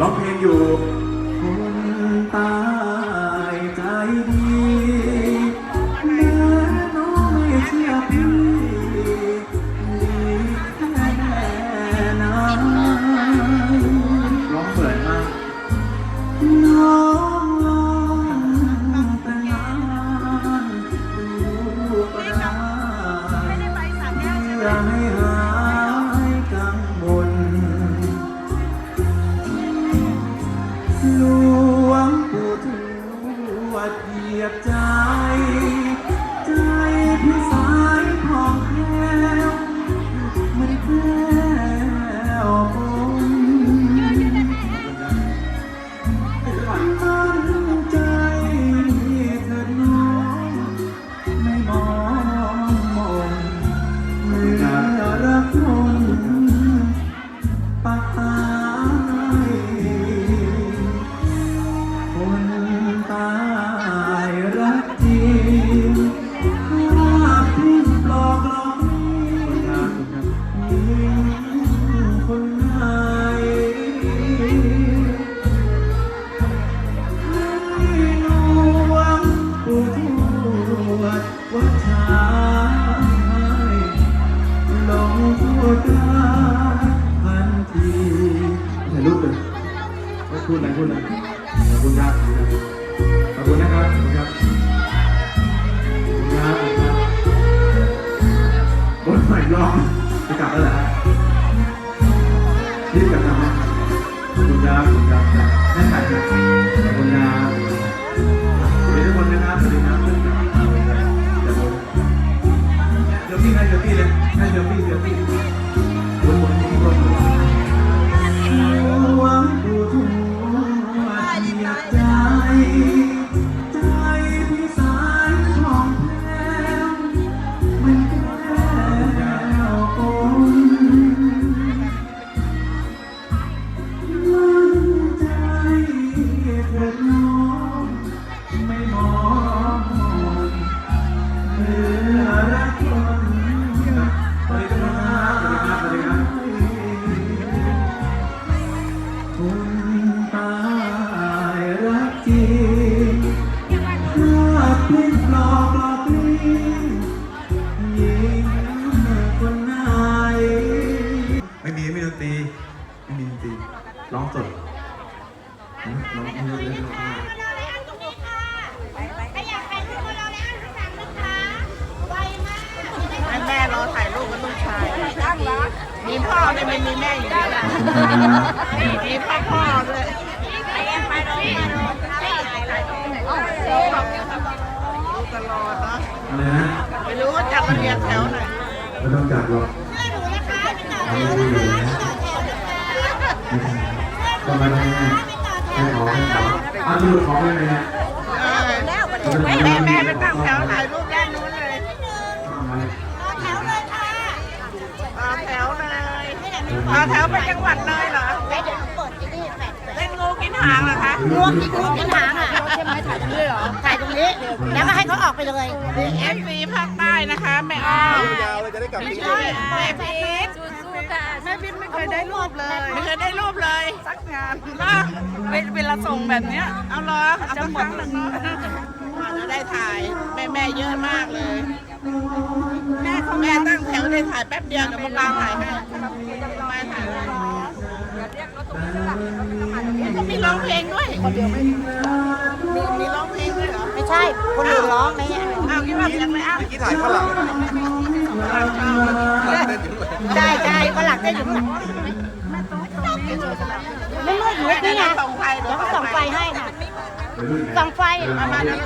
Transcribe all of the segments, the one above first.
ร้องเพลงอยู่คนตา ตลอดเนาะอะไรนะไม่รู้ว่าจัดระเบียงแถวไหนไม่ต้องจัดหรอกช่วยหนูนะคะไปต่อแถเอาวไม่นะได้อยู่คะนะต่อแถวนะคะก็มาได้ไงให้ขอให้ขอเอาที่หลุดของได้ไหมเนี่ยเออแม่แม่แม่ไปตั้งแถวถ่ายรูปด้านนู้นเลยเอามาต่อแถวเลยค่ะต่อแถวเลยต่อแถวไปจังหวัดเลยเหรอไปเดี๋ยวหนูเปิดที่นี่แปดเล่นงูกินหางเหรอคะงวงที่งวงที่หางอะใช่ไหมถ่ายตรงนี้เหรอถ่ายตรง นี้ แล้วก็ให้เขาออกไปเลยเอฟซีภาคใต้นะคะแม่อ้อมยาวเลยจะได้กลับไม่ที่ใช่แม่พิษแม่พิษไม่เคยได้รูปเลย ไม่เคยได้รูปเลย สักงานนะเวลาส่งแบบเนี้ย เอาเหรอเอาสักครั้งหนึ่งเนาะแล้วได้ถ่ายแม่แม่เยอะมากเลย แม่แม่ตั้งแถวได้ถ่ายแป๊บเดียวเดี๋ยวมาปางถ่ายให้มาถ่ายให้ก็มีร้องเพลงด้วยมีมี คนอื่นร้องไหมเนี่ยอ้าวคิดว่าเสียงไม่อ้าวเมื่อกี้ถ่ายข้างหลังหลังเต้นอยู่ด้วยใช่ใช่ฝรั่งได้อยู่ข้างหลังไม่มืดหนูนี่ไงส่องไฟเดี๋ยวเขาส่องไฟให้น่ะไปรุ่นไหนส่องไฟ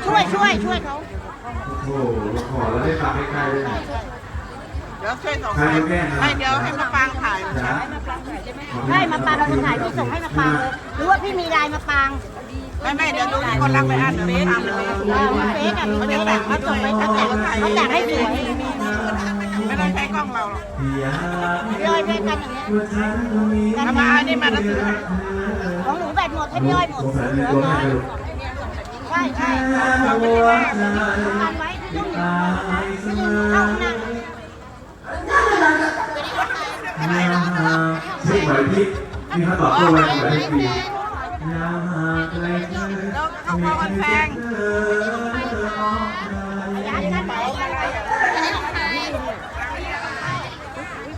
ช่วยช่วยช่วยเขาโอ้โหขอแล้วได้ฝากให้ใครเลยเดี๋ยวช่วยส่องไฟไม่เดี๋ยวให้มาปางถ่ายนะใช่มาปางเราจะถ่ายพี่ส่งให้มาปางเลยหรือว่าพี่มีไลน์มาปาง ไม่ไม่เดี๋ยวดูคนรักไปอ่านเดี๋ยวทำเลยเออมีเฟซอะมีเฟซอะเขาส่งไปเขาแต่งเขาแต่งให้สวยไม่ต้องใช้กล้องเราหรอกอยากพี่อ้อยด้วยกันอย่างเงี้ยว่าฉันมีเอามาอันนี้มาแล้วซื้อให้ของหนูแบตหมดให้พี่อ้อยหมดสงสัยเหมีลือตัวน้ให้อยดูใช่ใช่แค่หัวใจกันไว้ที่ต้องตายเสมอเข้าหน้าซึ่งไหวพริบมีเขาตอบโต้ไว้ไหวพ แพงย้ายกันไป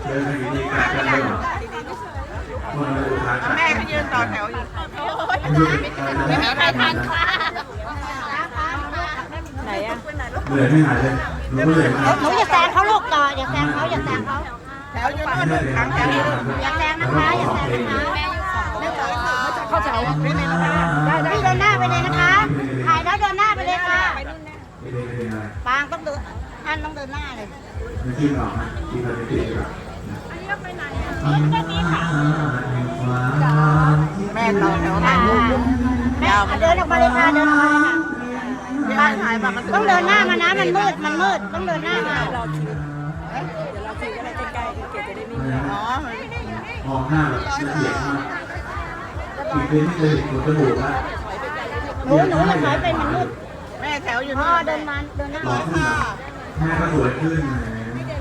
เดินอยู่ดีการกันเลยเหรอคนมาดูทางแม่ก็ยืนต่อแถวอยู่ไม่มีใครทันค่ะไหนอะเหนื่อยไม่หายเลยรู้เหนื่อยมากหนูอย่าแซงเขาลูกต่ออย่าแซงเขาอย่าแซงเขาแถวอยู่โน่นครั้งแถวอยู่อย่าแซงนะคะอย่าแซงนะคะเข้าแถวไม่ในรถพี่เดินหน้าไปเลยนะคะ ถ่ายแล้วเดินหน้าไปเลยค่ะไม่ได้เป็นอะไรปางต้องเดินท่านต้องเดินหน้าเลยไม่คิดหรอกนะคิดเราไม่ติดหรอกแม่ต่อแถวถ่ายรูปแม่เดินออกมาเลยค่ะเดินออกมาเลยค่ะบ้านถ่ายแบบมันต้องเดินหน้ามานะมันมืดมันมืดต้องเดินหน้ามาอ๋อมองหน้าแบบละเอียดมากอีกเป็นที่เคยเห็นคนจมูกว่า หนูหนูอย่าถอยไปมันมืดแม่แถวอยู่พ่อโน่นเดินมาเดินหน้าหล่อขึ้นนะแม่ก็สวยขึ้นแหม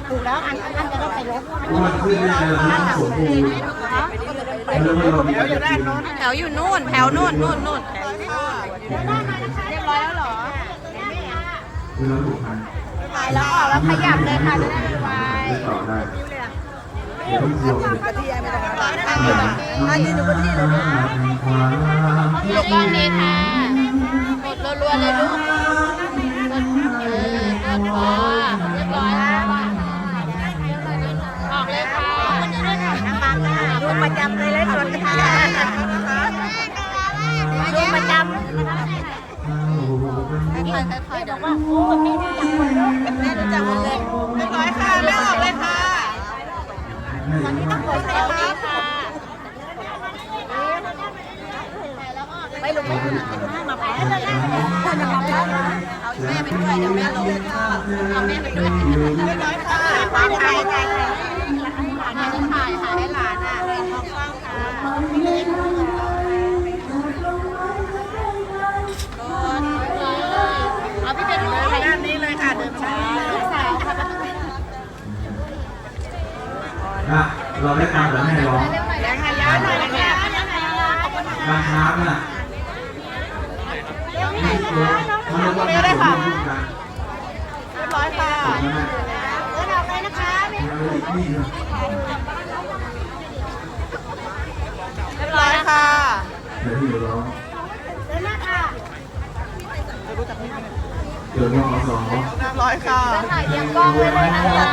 ถูกแล้วอันอันจะต้องไปรถอ้วนขึ้นเนี่ยเราต้องสมบูรณ์แล้วเราแถวอยู่ด้านโน้นแถวอยู่นู่นแถวนู่นนู่นนู่นแถวอยู่โน่นเรียบร้อยแล้วเหรอคือเราถูกพันถ่ายแล้วออกแล้วขยับเลยค่ะจะได้ไวได้ต่อได้ไม่ต้องกลัวเลยกะทิไม่ต้องร้านอ่าอ่ายืนอยู่บนที่เลยนะลูกบ้างนี้ค่ะกด รัวๆเลยลูกกดเออเรี ไปด้วยเดี๋ยวแม่ลงเอาแม่ไปด้วยเรียบร้อยค่ะไปไปไปถ่ายถ่ายถ่ายให้หลานอะมองกล้องค่ะเอาพี่เป็นเลยด้านนี้เลยค่ะเดินช้าอะเราได้ตามแต่แม่ร้องแรงหายาหน่อยแรงบางครั้งน่ะนี่ตัวเขาเรียกว่าการสมบูรณ์กัน เรียบร้อยค่ะ ถูกไหม เดินออกเลยนะคะ เราอีกนี่นะเรียบร้อยค่ะเดี๋ยวที่อยู่ร้องเดินหน้าค่ะเดี๋ยวน้องสองเรียบร้อยค่ะถ่ายเรียงกล้องไว้เลยนะคะ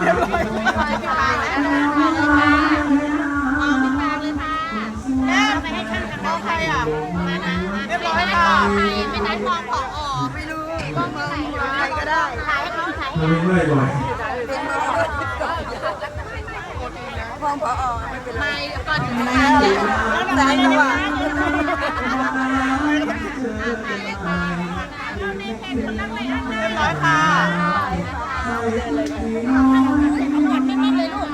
เรียบร้อย ให้เขาถ่ายเราไม่เมื่อยบ่อยไม่ก่อนถึงสายจังหวะเรียบร้อยค่ะนิ่งๆเลยลูก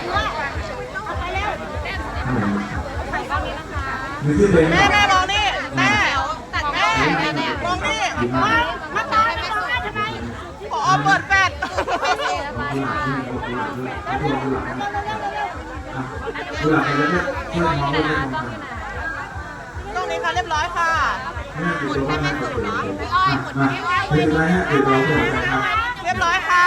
น อนแน่เรียบร้อยค่ะเดี๋ยวหลังไม่ได้ไม่ได้ยาวเลยๆอย่ามองกล้องนี้อืมไม่ได้ดีมือขึ้นเลยแม่แม่ลองนี่แม่ตัดแม่แม่เนี่ยลองนี่มามาต่อมาต่อทำไมพอเปิดแฟดดูหลังดูหลังดูหลังแล้วเนี่ยช่วยน้องด้วยนะตรงนี้ค่ะเรียบร้อยค่ะหมุนให้แม่สูงเนาะพี่อ้อยหมุนให้อ้อยเป็นไรฮะเป็นเราเป็นไรครับเรียบร้อยค่ะ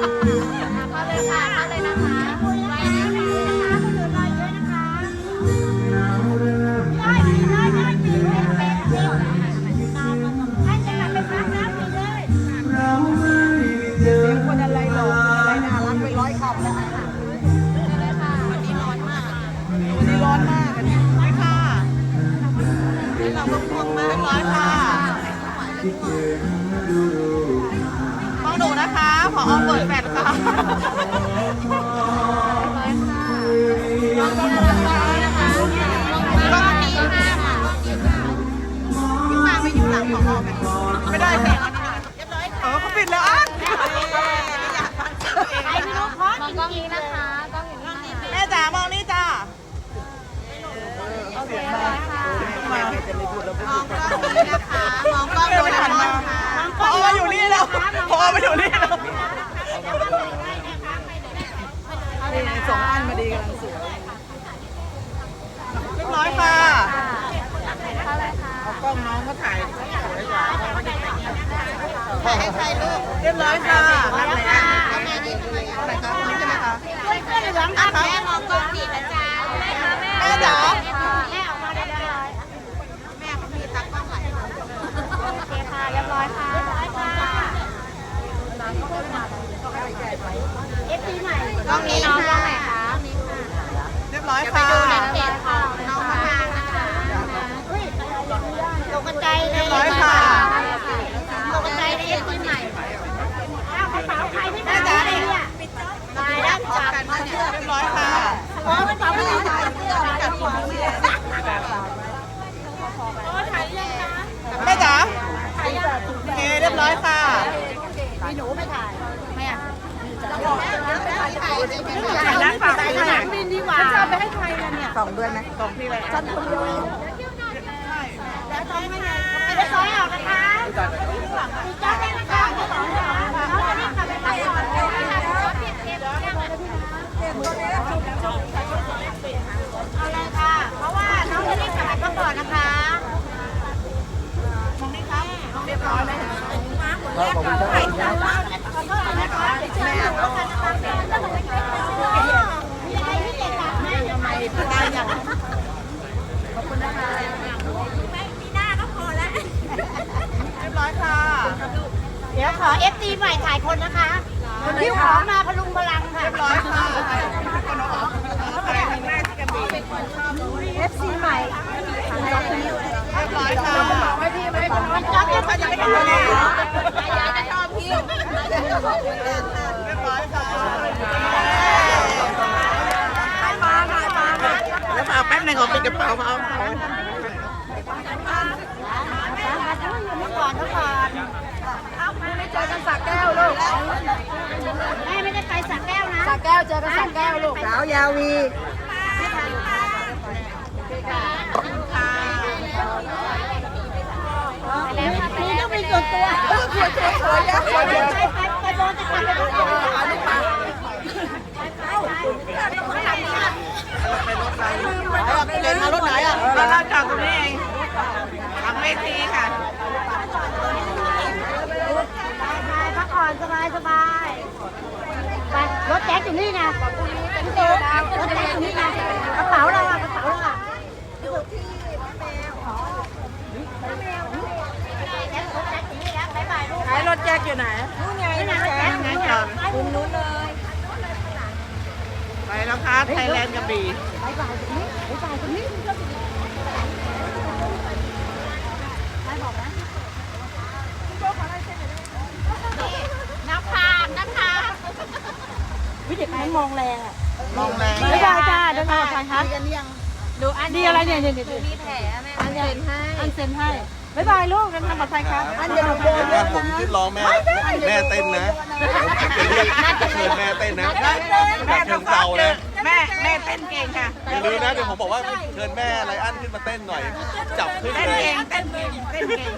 อเปิดแฟนค่ะไม่ได้แสงอันนี้เรียบร้อยค่ะเออเขาปิดแล้วอะใครไม่รู้พอดกล้องนี้นะคะกล้องอยู่ข้างหน้าแม่จ๋ามองนี่จ้าโอเคยค่ะมองกล้องนี้นะคะมองกล้อง อากล้องน้องก็ถ่ายสวยกว่าเรียบร้อยค่ะนั่นเลยอะอะไรคะนี่ใช่ไหมคะเพื่อนๆแม่มองกล้องดีนะจ๊ะแม่คะแม่แม่จ๋าแม่ออกมาได้เลยแม่เขามีตักกล้องหลายโอเคค่ะเรียบร้อยค่ะเรียบร้อยค่ะเอฟซีใหม่กล้องนี้ องด้วยไหมสองพี่แหละฉันคนเดียวเองแล้วซ้อยให้ไงไม่ได้ซ้อยออกนะคะมีจ้าได้นะ ขอเอฟซีใหม่ถ่ายคนนะคะคนที่ขอมาพลุงพลังค่ะเรียบร้อยค่ะถ่ายถึงหน้าที่กระบี่เอฟซีใหม่เรียบร้อยค่ะไม่พี่ไม่พอมันจ๊อบยังไม่ได้ทำเลยอยากจะชอบพี่เรียบร้อยค่ะแล้วฝากแป๊บหนึงขอปิดกระเป๋ามาเอาก่อนก่อน ไม่เจอกันสักแก้วลูกแม่ไม่ได้ไปสักแก้วนะสักแก้วเจอกันสักแก้วลูกสาวยาวีแล้วค่ะนี่ต้องมีส่วนตัวสวยสวยสวยสวยไปไปโดนจะกลับไปโดนจะกลับไปลูกปลาเดินมารถไหนอะมาลาดจอดตรงนี้เองหลังเวทีค่ะ พักผ่อน สบายสบายไปรถแจ็คอยู่นี่นะรถแจ็คอยู่นี่นะกระเป๋าเราอะกระเป๋าเราอะอยู่ที่แมวแมวรถแจ็คอยู่นี่แล้วบายบายลูกขายรถแจ็คอยู่ไหนนี่นะรถแจ็คนี่นะมุมนู้นเลยไปแล้วค่ะไทยแลนด์กระบี่บายบายตรงนี้บายบายตรงนี้ำพานน้ำพาน วิเด็กมันมองแรงอะมองแรงไม่ได้จ้าเดินทางค่ะดูอันดีอะไรเนี่ยเนี่ยเนี่ยมีแผลแม่อันเซ็นให้อันเซ็นให้บ๊ายบายลูกเดินทางปลอดภัยครับอันเดียวเดินถ้าผมขึ้นร้องแม่แม่เต้นนะจะเรียกจะเชิญแม่เต้นนะแบบเชิญเซานะแม่แม่เต้นเก่งค่ะอย่าลืมนะเดี๋ยวผมบอกว่าเชิญแม่ไรอันขึ้นมาเต้นหน่อยจับขึ้นเต้นเลยเก่งเต้นเก่งเต้นเก่ง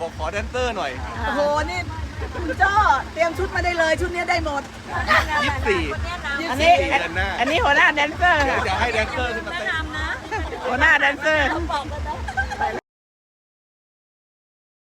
บอกขอแดนเซอร์หน่อยโอ้โหนี่ คุณจ้อเตรียมชุดมาได้เลยชุดนี้ได้หมด ยี่สิบสี่อันนี้ เดือนหน้าอันนี้หัวหน้าแดนเซอร์เดี๋ยวค่ะจะให้แดนเซอร์ขึ้นมาเต้น หัวหน้าแดนเซอร์